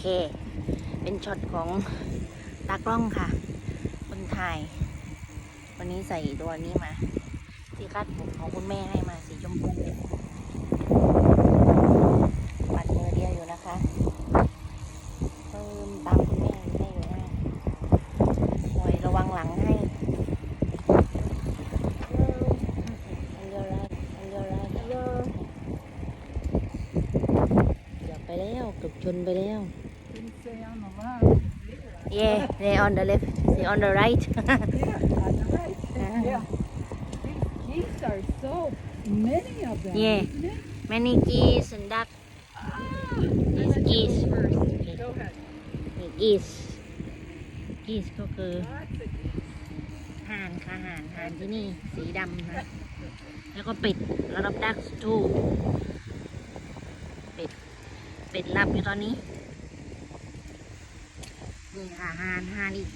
เค เป็นช็อตของตากล้องค่ะ คนถ่าย วันนี้ใส่ตัวนี้มา ที่คาดผมของคุณแม่ให้มาสีชมพูปัดมือเดียวอยู่นะคะเพิ่มตามคุณแม่ให้อยู่นะคอยระวังหลังให้ไรอันเดียวไรเกือบไปแล้วเกือบชนไปแล้ว Yeah, they on the left, they on the right. Yeah, on the right. Yeah. These geese are so many of them. Yeah. Isn't it? Many geese and duck. These geese. Okay. Go ahead. นี่ geese. geese ก็คือ Lots of geese. ห่านค่ะห่านห่านที่นี่สีดำนะแล้วก็เป็ดแล้วรับดักทูเป็ดเป็ดหลับอยู่ตอนนี้ นี่ค่ะหานห่านอีก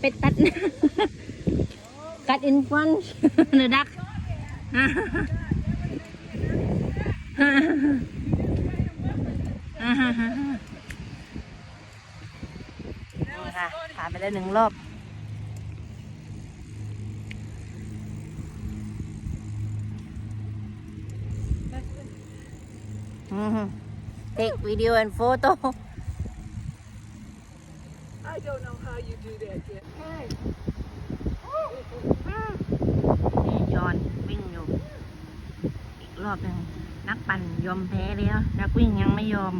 เป็ดตัดกัด in front the duck นี่ค่ะผ่านไปแล้วหนึ่งรอบ อือฮึ take video and photo I don't know how you do that yet. Hey. นี่จอนวิ่งอยู่ อีกรอบหนึ่งนักปั่นยอมแพ้แล้วนักวิ่งยังไม่ยอม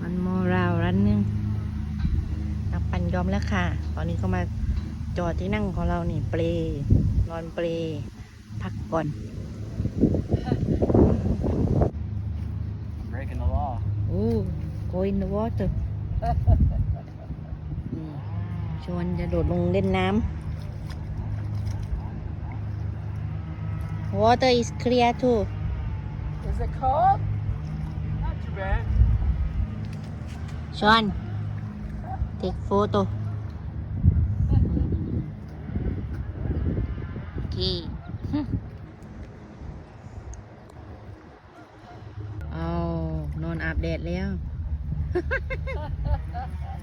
มันโมราวรันหนึงนักปั่นยอมแล้วค่ะ ตอนนี้ก็มาจอดที่นั่งของเรานี่ เปลนอนเปลพักก่อน Breaking the law. โอ้ go in the water นี่ชวนจะโดดลงเล่นน้ำ water is clear too Is it cold? Not too bad. ชวน take photo โอเค เอานอนอาบแดดแล้ว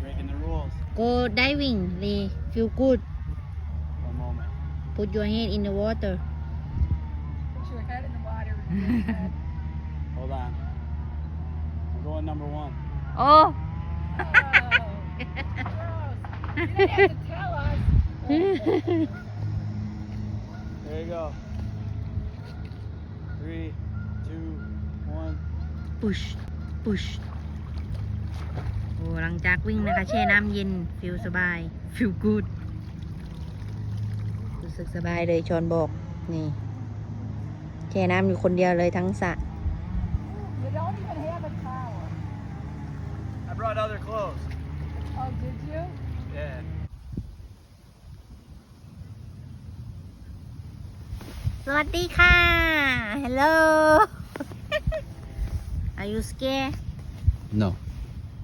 Breaking the rules. Go diving, Lee. Feel good. One moment. Put your head in the water. Put your head in the water. Hold on. I'm going number one. Oh. oh. you didn't have to tell us. there you go. Three, two, one. Push, push. โอ้หลังจากวิ่งนะคะ แช่น้ำเย็น feel สบาย feel good รู้สึกสบายเลยชอนบอก นี่ แช่น้ำอยู่คนเดียวเลยทั้งสระ You don't even have a towel. I brought other clothes. Oh, did you? Yeah. สวัสดีค่ะ hello are you scared No.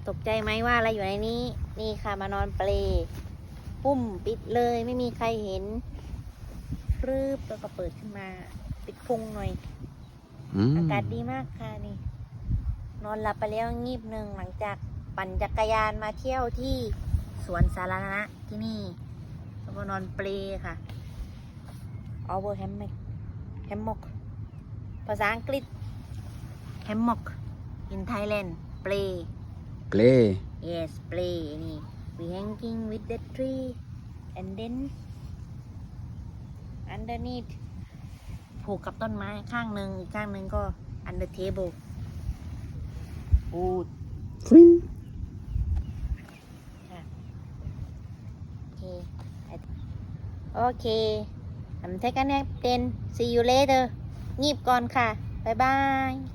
ตกใจไหมว่าอะไรอยู่ในนี้ นี่ค่ะมานอนเปลปุ้มปิดเลยไม่มีใครเห็นรืบแล้วก็เปิดขึ้นมา ปิดพุงหน่อย อากาศดีมากค่ะนี่ นอนหลับไปแล้วงีบหนึ่งหลังจากปั่นจักรยานมาเที่ยวที่สวนสาธารณะที่นี่ แล้วก็นอนเปลค่ะ over hammock hammock ภาษาอังกฤษ hammock in Thailand เปล Play. yes play นี่ we hanging with the tree and then underneath ผูกกับต้นไม้ข้างหนึ่งอีกข้างหนึ่งก็ under table ปูด Fring. ค่ะโอเคโอเค I'm take a nap then see you later งีบก่อนค่ะ บ๊ายบาย